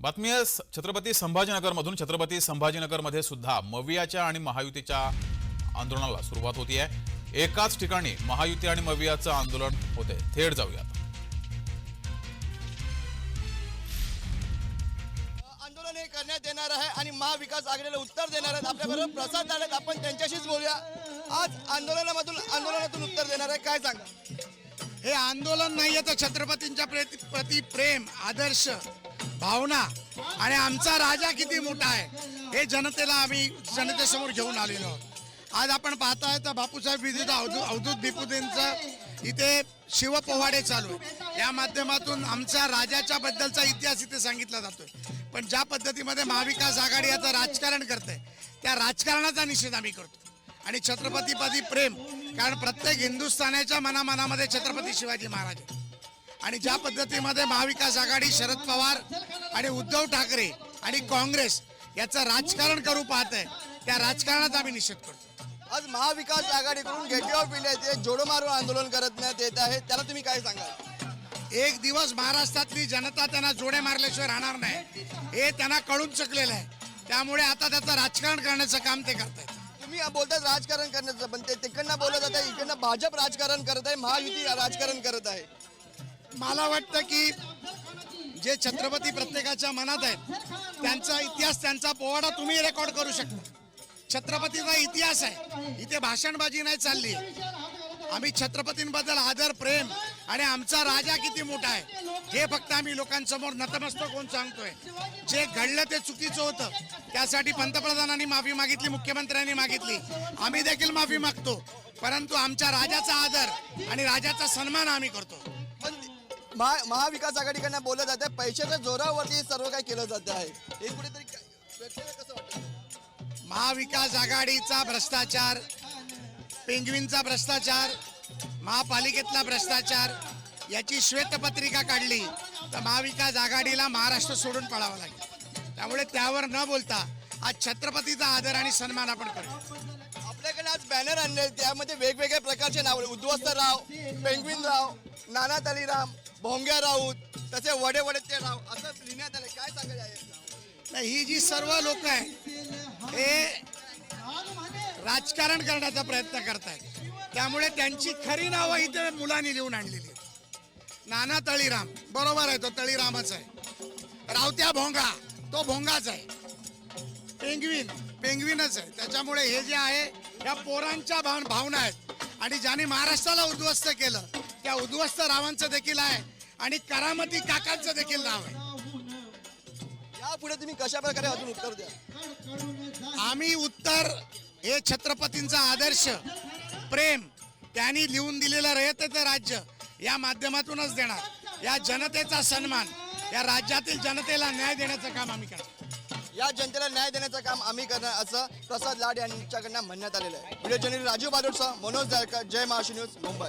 बातमी आहे छत्रपती संभाजीनगरमधून छत्रपती संभाजीनगरमध्ये सुद्धा मवियाच्या आणि महायुतीच्या आंदोलनाला सुरुवात होती आहे. एकाच ठिकाणी महायुती आणि मवियाचं आंदोलन होते. थेट जाऊयात. आंदोलन हे करण्यात येणार आहे आणि महाविकास आघाडीला उत्तर देणार आहेत. आपल्याबरोबर प्रसाद आहेत. आपण त्यांच्याशीच बोलूया. आज आंदोलनामधून आंदोलनातून उत्तर देणार आहे काय सांगा हे आंदोलन नाहीये तर छत्रपतींच्या प्रति प्रेम आदर्श भावना आणि आमचा राजा किती मोठा आहे हे जनतेला आम्ही जनतेसमोर घेऊन आलेलो आहोत. आज आपण पाहताय तर बापूसाहेब विविध अवधूत अवधूत बिपुदेंचं इथे शिवपोवाडे चालू आहे. या माध्यमातून आमच्या राजाच्या बद्दलचा इतिहास इथे सांगितला जातोय. पण ज्या पद्धतीमध्ये महाविकास आघाडी याचं राजकारण करते त्या राजकारणाचा निषेध आम्ही करतो आणि छत्रपतीपदी प्रेम कारण प्रत्येक हिंदुस्थानाच्या मनामनामध्ये छत्रपती शिवाजी महाराज आहे. आणि ज्या पद्धतीमध्ये महाविकास आघाडी शरद पवार आणि उद्धव ठाकरे आणि काँग्रेस याचं राजकारण करू पाहत आहे त्या राजकारणाचा आम्ही निषेध करतो. आज महाविकास आघाडीकडून गेटवे ऑफ इंडिया येथे जोडो मारो आंदोलन करण्यात येत आहे त्याला तुम्ही काय सांगाल? एक दिवस महाराष्ट्रातली जनता त्यांना जोडे मारल्याशिवाय राहणार नाही. हे त्यांना कळून चुकलेलं आहे. त्यामुळे आता त्याचं राजकारण करण्याचं काम ते करत आहेत तुम्ही बोलतात राजकारण करण्याचं पण ते तिकडनं बोलत आहे इकडनं भाजप राजकारण करत आहे महायुती राजकारण करत आहे. मला वाटतं की जे छत्रपती प्रत्येकाच्या मनात आहेत त्यांचा इतिहास त्यांचा पोवाडा तुम्ही रेकॉर्ड करू शकता. छत्रपतीचा इतिहास आहे. इथे भाषणबाजी नाही चालली. आम्ही छत्रपतींबद्दल आदर प्रेम आणि आमचा राजा किती मोठा आहे हे फक्त आम्ही लोकांसमोर नतमस्तक होऊन सांगतोय. जे घडलं ते चुकीचं होतं. त्यासाठी पंतप्रधानांनी माफी मागितली मुख्यमंत्र्यांनी मागितली. आम्ही देखील माफी मागतो. परंतु आमच्या राजाचा आदर आणि राजाचा सन्मान आम्ही करतो. महा- महाविकास आघाडीकडनं बोलत जात आहे पैशाच्या जोरावरती सर्व काही केलं जात आहे हे कुठेतरी कसं वाटतं? महाविकास आघाडीचा भ्रष्टाचार पेंगविनचा भ्रष्टाचार महापालिकेतला भ्रष्टाचार याची श्वेतपत्रिका काढली तर महाविकास आघाडीला महाराष्ट्र सोडून पळावं लागेल. त्यामुळे त्यावर न बोलता आज छत्रपतीचा आदर आणि सन्मान आपण करू आपल्याकडे आज बॅनर आणले त्यामध्ये वेगवेगळ्या प्रकारचे नाव उद्ध्वस्त राव पेंगविन राव नाना तलीराम भोंग्या राऊत तसे वडे ते राव असं लिहिण्यात आले काय सांगायचं आहे? नाही, ही जी सर्व लोक आहेत हे राजकारण करण्याचा प्रयत्न करतायत. त्यामुळे त्यांची खरी नावं इथे मुलांनी लिहून आणलेली नाना तळीराम बरोबर आहे तो तळीरामच आहे. रावत्या भोंगा तो भोंगाच आहे. पेंगवीन पेंगवीनच आहे. त्याच्यामुळे हे जे आहे या पोरांच्या भाव भावना आहेत. आणि ज्याने महाराष्ट्राला उद्ध्वस्त केलं त्या उद्ध्वस्त रावांचं देखील आहे आणि करामती काकांचं देखील नाव आहे. यापुढे तुम्ही कशा प्रकारे अजून उत्तर द्या? आम्ही उत्तर हे छत्रपतींचा आदर्श प्रेम त्यांनी लिहून दिलेलं रयतेचं राज्य या माध्यमातूनच देणार. या जनतेचा सन्मान या राज्यातील जनतेला न्याय देण्याचं काम आम्ही करणार. या जनतेला न्याय देण्याचं काम आम्ही करणार असं प्रसाद लाड यांच्याकडनं म्हणण्यात आलेलं आहे. व्हिडिओ जर्नलिस्ट राजीव बारोडसह मनोज जायकर जय महाराष्ट्र न्यूज मुंबई.